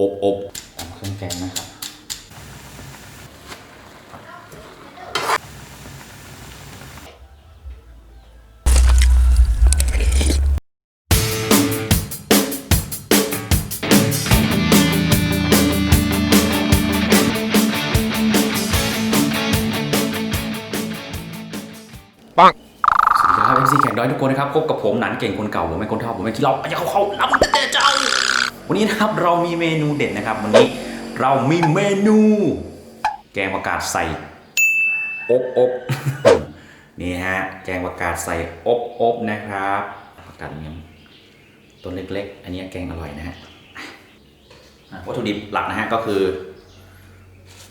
อบอบตามเครื่องแกงนะครับปังสวัสดีครับ MC แขกน้อยทุกคนนะครับพบกับผมหนันเก่งคนเก่าผมเป็นคนเท่าผมเป็นที่เราไปเขาเขาน้ำเตะเจ้า วันนี้นะครับเรามีเมนูเด็ดนะครับ วันนี้เรามีเมนู แกงประกาศใส่อบอบนี่ฮะแกงประกาศใส่อบอบนะครับประกาศเนียมต้นเล็กๆ อันนี้แกงอร่อยนะฮะอะวัตถุดิบหลักนะฮะก็คือ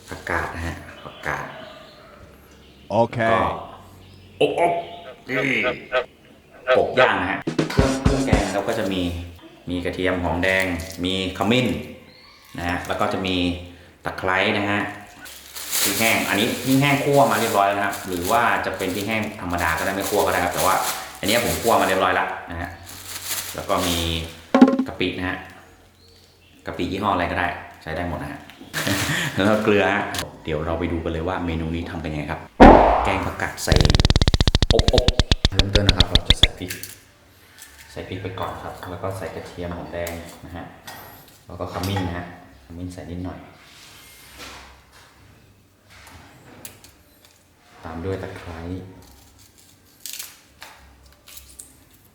ผักกาดนะฮะผักกาดก็ Okay. อบอบนี่กบย่างนะฮะเครื่องเครื่องแกงเราก็จะมี มีกระเทียมหอมแดง มีขมิ้นนะฮะแล้วก็จะมีตะไคร้นะฮะพริกแห้งอันนี้พริกแห้งคั่วมาเรียบร้อยแล้วนะครับ หรือว่าจะเป็นพริกแห้งธรรมดาก็ได้ไม่คั่วก็ได้ครับแต่ว่า อันนี้ผมคั่วมาเรียบร้อยแล้วนะฮะแล้วก็มีกะปินะฮะกะปิยี่ห้ออะไรก็ได้ ใช้ได้หมดนะฮะแล้วก็เกลือฮะเดี๋ยวเราไปดูกันเลยว่าเมนูนี้ทำเป็นยังไงครับ แกงผักกาดใส่อบอบ ใส่พริกไปก่อนครับ แล้วก็ใส่กระเทียมหอมแดงนะฮะ แล้วก็ขมิ้นนะฮะ ขมิ้นใส่นิดหน่อย ตามด้วยตะไคร้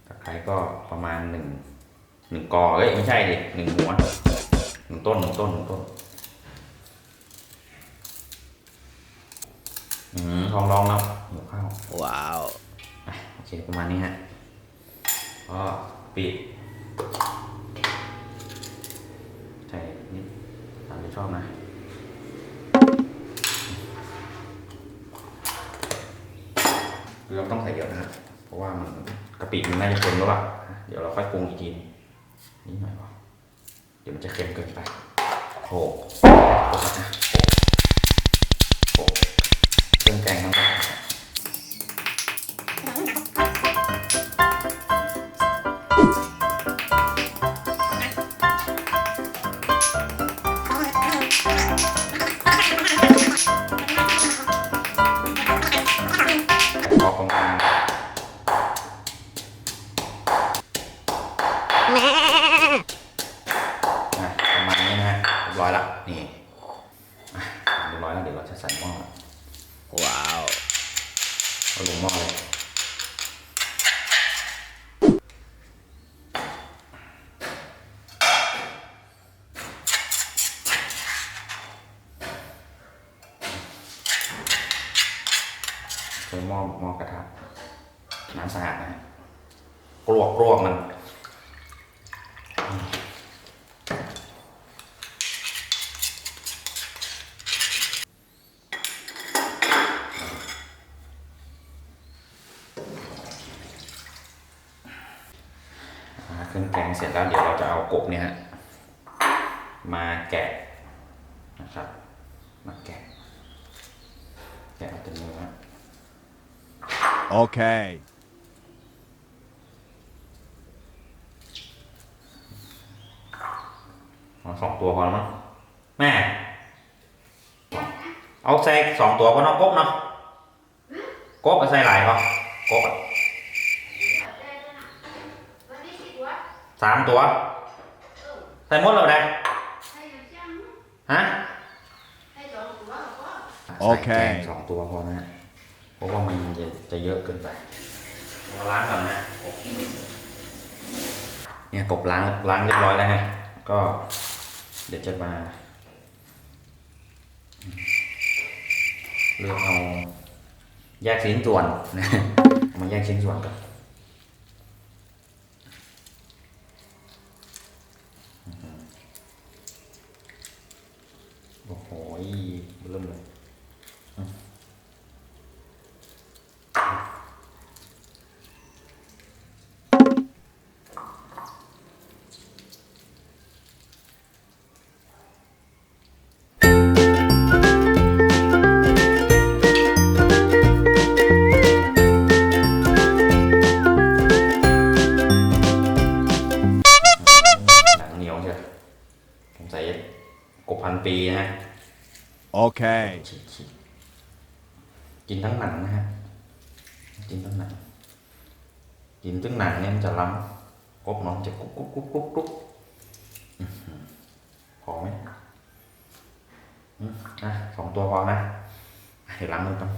ตะไคร้ก็ประมาณหนึ่งหนึ่งกอเอ้ยไม่ใช่ดิหนึ่งหัวหนึ่งต้นหนึ่งต้นหนึ่งต้นอืมท้องร้องแล้วหิวข้าว Wow. อะโอเค ประมาณนี้ฮะ ก็ปิด ใส่นิดตามที่ชอบนะเราต้องใส่เยอะนะฮะเพราะว่ามันกะปิมันน่าจะเค็มแล้วล่ะเดี๋ยวเราค่อยปรุงอีกทีนิดหน่อยวะเดี๋ยวมันจะเค็มเกินไปโขกโขกนะโขกเครื่องแกงทั้งหมด นี่อะเรียบร้อยแล้วเดี๋ยวเราจะใส่หม้อ Wow. เอาลงหม้อเลยใช้หม้อหม้อกระทะน้ำสะอาดนะฮะกลวกกลวกมัน อ่าเครื่องแกงเสร็ จแล้วเดี๋ยวเราจะเอากบเนี่ยฮะมาแกะนะครับ มาแกะ แกะเอาแต่เนื้อ Okay. เอาสองตัวพอแล้วมั้งแม่ เอาใส่สองตัวก็เนาะกบเนาะกบเอาใส่หลายก็กบอะ สามตัว ใส่หมดแล้วได้ฮะโอเค ใส่แกงสองตัวพอนะฮะเพราะว่ามันจะจะเยอะเกินไปเราล้างก่อนนะกบเนี่ยกบล้างล้างเรียบร้อยแล้วฮะก็ เดี๋ยวจะมาเลือกเอาแยกชิ้นส่วนนะเอามาแยกชิ้นส่วนก่อน Okay. กินทั้งหนังนะฮะ กินทั้งหนัง กินทั้งหนังเนี่ยมันจะล้ำกบน้องจะกรุบกรุบกรุบกรุบกรุบหอพอไหมอะสองตัวพอนะให้ล้างมือก่อน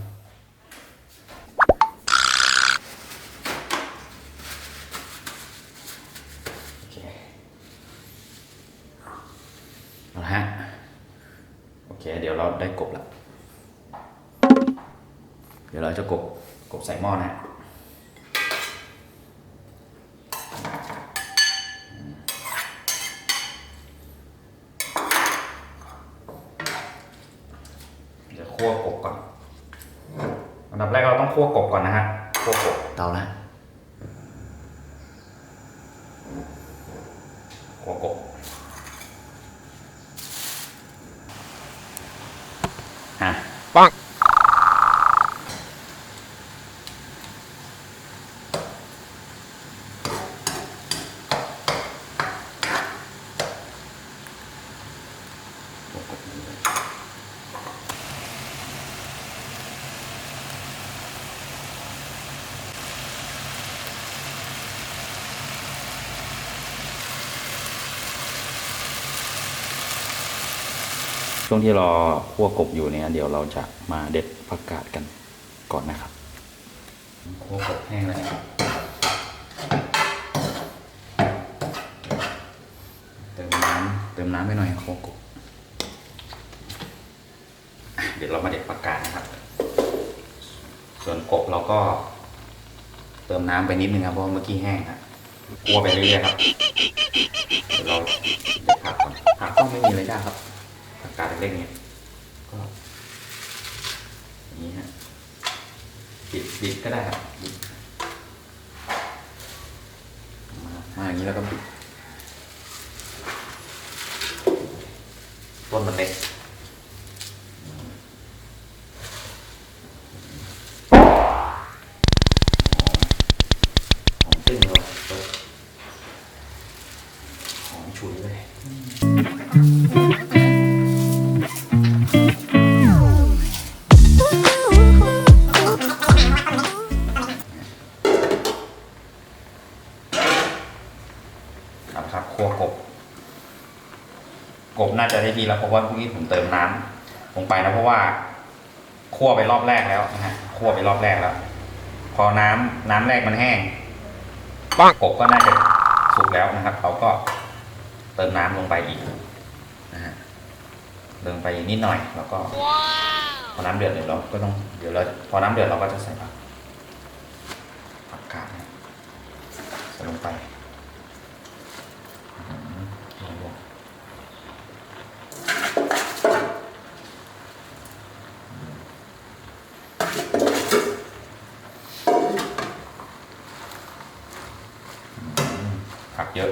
โอเคเอาละฮะ เค เดี๋ยวเราได้กบแล้วเดี๋ยวเราจะกบกบใส่หม้อนะฮะเดี๋ยวคั่วกบก่อน อันดับแรกเราต้องคั่วกบก่อนนะฮะ คั่วกบเตานะคั่วกบ ฮะ Bonk. ช่วงที่รอคั่วกบอยู่เนี่ยเดี๋ยวเราจะมาเด็ดผักกาดกันก่อนนะครับคั่วกบแห้งแล้วนะครับเติมน้ำเติมน้ำไปหน่อยคั่วกบอะเดี๋ยวเรามาเด็ดผักกาดนะครับ ส่วน กบเราก็เติมน้ำไปนิดนึงครับเพราะว่าเมื่อกี้แห้งครับคั่วไปเรื่อยๆครับเดี๋ยวเราเด็ดผักก่อนผักก็ไม่มีอะไรยากครับผักกาดเล็กๆเนี่ยก็อย่างนี้ฮะบิดบิดก็ได้ครับบิดมามาอย่างนี้แล้วก็บิดต้นมันเล็ก กบน่าจะได้ทีแล้วเพราะว่าเมื่อกี้ผมเติมน้ำลงไปนะเพราะว่าคั่วไปรอบแรกแล้วนะฮะคั่วไปรอบแรกแล้ว พอน้ำน้ำแรกมันแห้งปังกบก็น่าจะสุกแล้วนะครับเราก็เติมน้ำลงไปอีกนะฮะเติมไปอีกนิดหน่อยแล้วก็พอน้ำเดือดเดี๋ยวเราก็ต้องเดี๋ยวเราพอน้ำเดือดเราก็จะใส่ผักผักกาดนะใส่ลงไป ผักเยอะ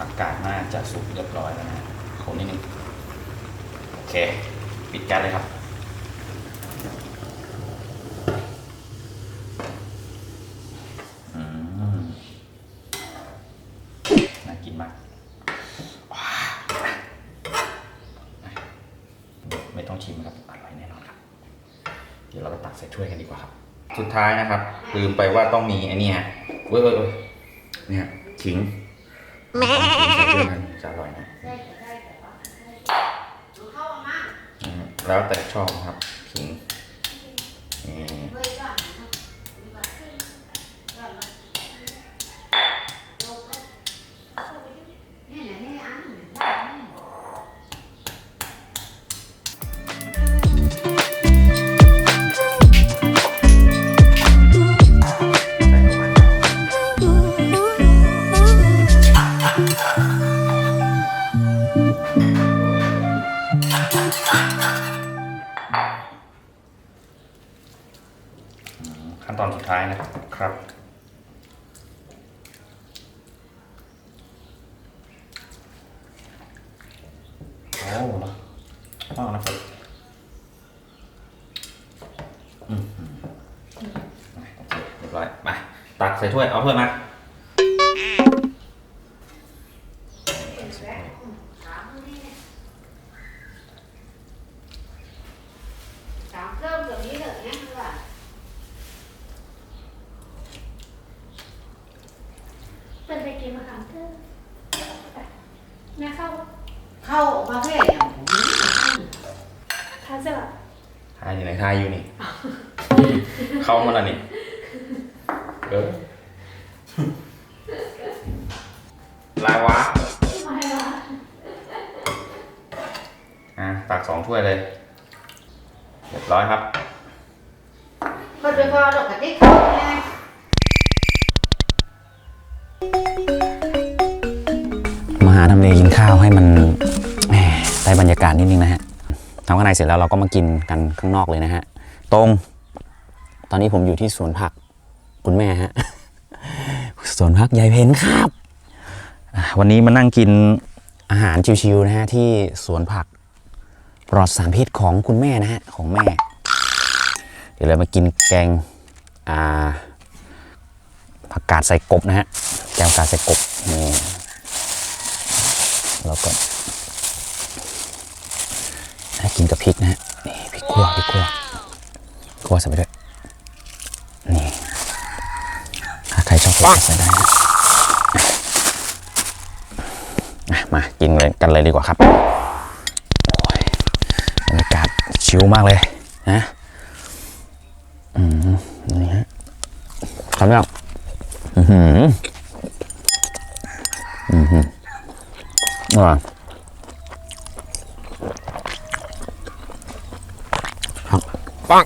อากาศน่าจะสุกเรียบร้อยแล้วนะคนนิดนึงโอเค ปิดกันเลยครับอืมน่ากินมากว้าวต้องชิมครับ อร่อยแน่นอนครับ เดี๋ยวเราไปตักใส่ถ้วยกันดีกว่าครับ สุดท้ายนะครับ ลืมไปว่าต้องมีไอ้นี่ฮะเว้ยเว้ยเว้ยเนี่ยขิง แม่จะอร่อยนะแล้วแต่ชอบ ร้อยมาตักใส่ถ้วยเอาเพิ่มมา Sáng cơm kiểu นี้ được nhé các bạn เป็นไปกินมะขามเทศแม่เข้า Khâu mà thế nhỉ? ทานเสร็จละ ทายอยู่ไหนทายอยู่นี่ เข้ามาแล้วนี่เออลายวะ ไม่ละ อะตักสองถ้วยเลย เรียบร้อยครับ Còn được vào được cái tích không nha มาหาทำเลกินข้าวให้มันแหมได้บรรยากาศนิดนึงนะฮะทำข้างในเสร็จแล้วเราก็มากินกันข้างนอกเลยนะฮะ ตรง ตอนนี้ผมอยู่ที่สวนผักคุณแม่ฮะ สวนผักยายเพนครับอะวันนี้มานั่งกินอาหารชิวๆนะฮะที่สวนผัก ปลอดสารพิษของคุณแม่นะฮะของแม่ เดี๋ยวเรามากินแกงอ่าผักกาดใส่กบนะฮะแกงผักกาดใส่กบนี่แล้วก็ให้กินกับพริกนะฮะนี่พริกขั่วพริกขั่วขั่วใส่ไปด้วยนี่ถ้าใครชอบก็ใส่ได้นะอะมากินเลยกันเลยดีกว่าครับ ผิวมากเลยนะ อืมนี่ฮะทำยังอือหืออือหือ อ่าครับ ปัง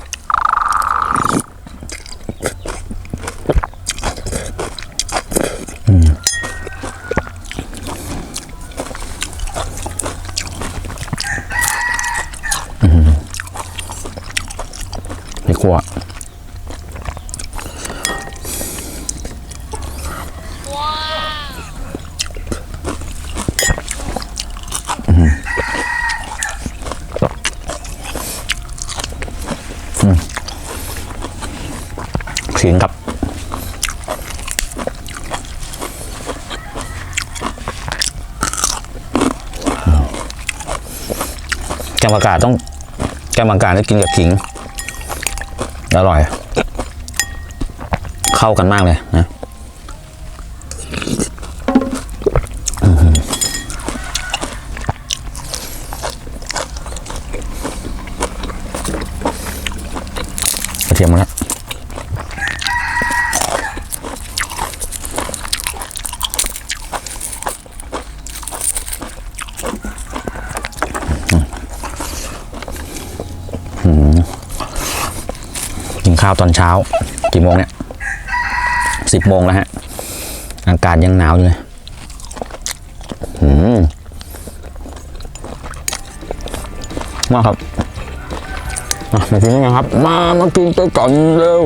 ไม่กลัวขิงครับ แกง ผักกาดต้องแกงผักกาดต้องกินกับขิง อร่อย เข้ากันมากเลยนะกระเทียมมาแล้ว ข้าวตอนเช้า กี่โมงเนี่ยสิบโมงแล้วฮะ อากาศยังหนาวอยู่เลยหืมมาครับมามากินกันครับ มา มากินกันก่อนเร็ว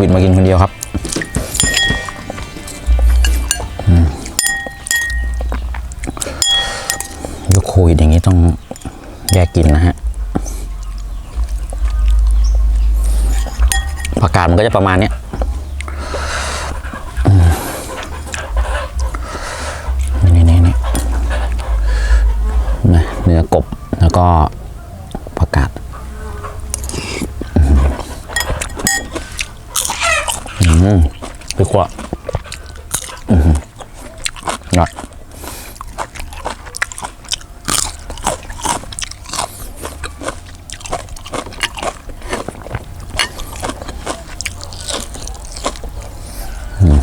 วิดมากินคนเดียวครับอืมยุคโควิดอย่างนี้ต้องแยกกินนะฮะผักกาดมันก็จะประมาณเนี้ยนี่นี่นี่เนื้อกบแล้วก็ผักกาดอืมพริกขั่วอืมหน่อยอืม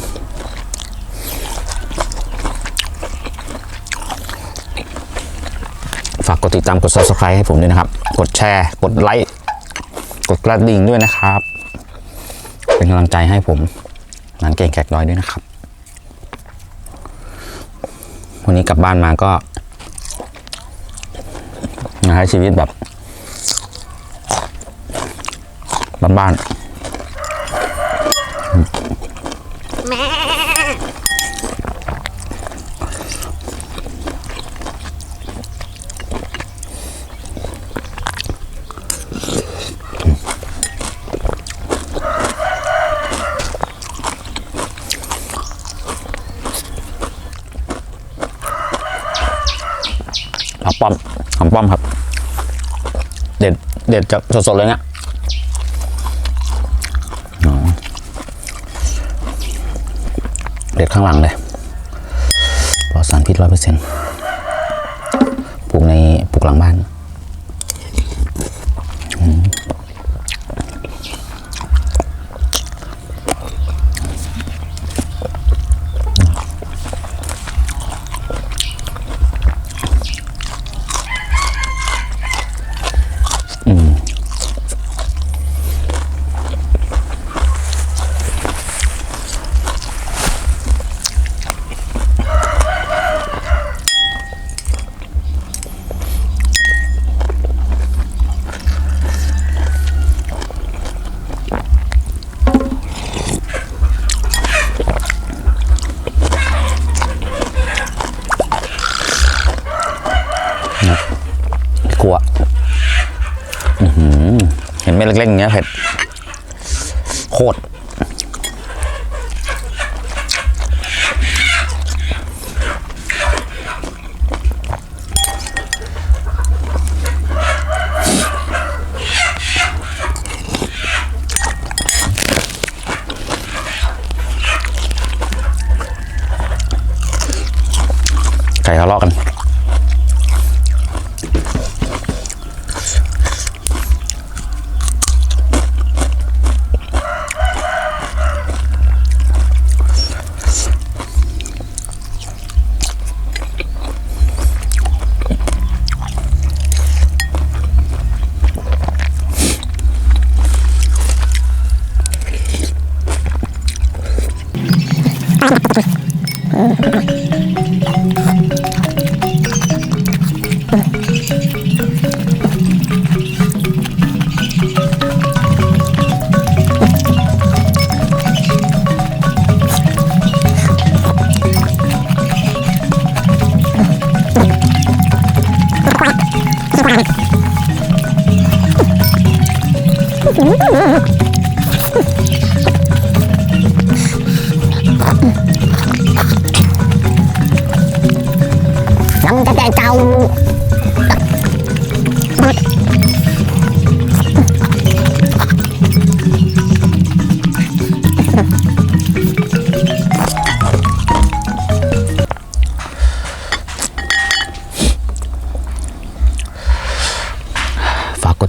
ฝากกดติดตามกด subscribe ให้ผมด้วยนะครับ กดแชร์ กดไลค์ กดกระดิ่งด้วยนะครับ เป็นกำลังใจให้ผมนันเก่งแขกน้อยด้วยนะครับ วันนี้กลับบ้านมาก็มาใช้ชีวิตแบบบ้านๆ หอมป้อมหอมป้อมครับ เด็ดเด็ดจากสดๆเลยเนี่ยเด็ดข้างหลังเลยปลอดสารพิษร้อยเปอร์เซ็นต์ปลูกในปลูกหลังบ้าน ไก่ทะเลาะกัน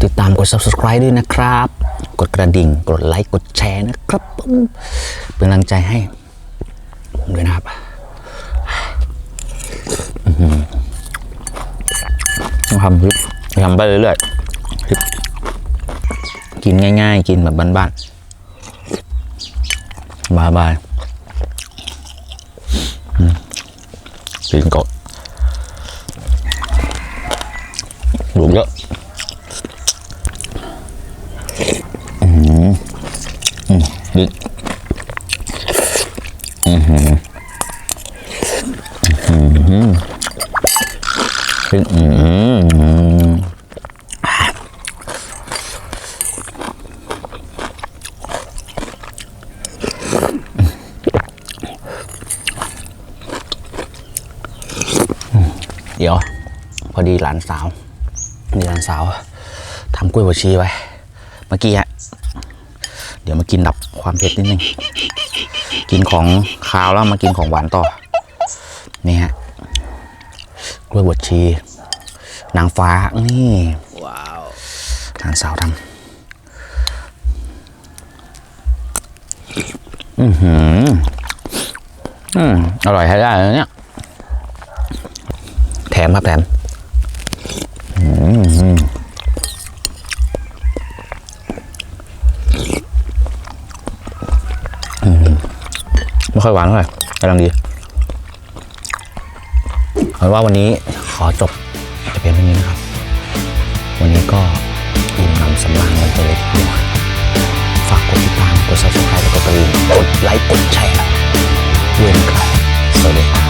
ติดตามกด subscribe ด้วยนะครับ กดกระดิ่ง กดไลค์ กดแชร์นะครับ เป็นกำลังใจให้ผมด้วยนะครับต้องทำคลิปทำไปเรื่อยๆคลิปกินง่าย ๆ กินแบบบ้านๆบายบายกินก่อนดูเยอะ อือหืออือหืออือหือเดี๋ยว พอดีหลานสาวมีหลานสาวทำกล้วยบวชีไว้ เมื่อกี้ฮะ เดี๋ยวมากินดับความเผ็ดนิดนึง กินของคาวแล้วมากินของหวานต่อ นี่ฮะกล้วยบวชชีนางฟ้านี่ว้าวทางสาวทำอือหืออืมอร่อยใช้ได้เลยเนี่ย แถมครับแถมอืม ไม่ค่อยหวานเท่าไหร่กำลังดีเอาเป็นว่าวันนี้ขอจบจะเป็นเท่านี้นะครับ วันนี้ก็อิ่มหนำสำราญกันไปเลยทีเดียวฝากกดติดตาม กด subscribe แล้วก็กระดิ่งกดไลค์ กดแชร์ด้วยนะครับ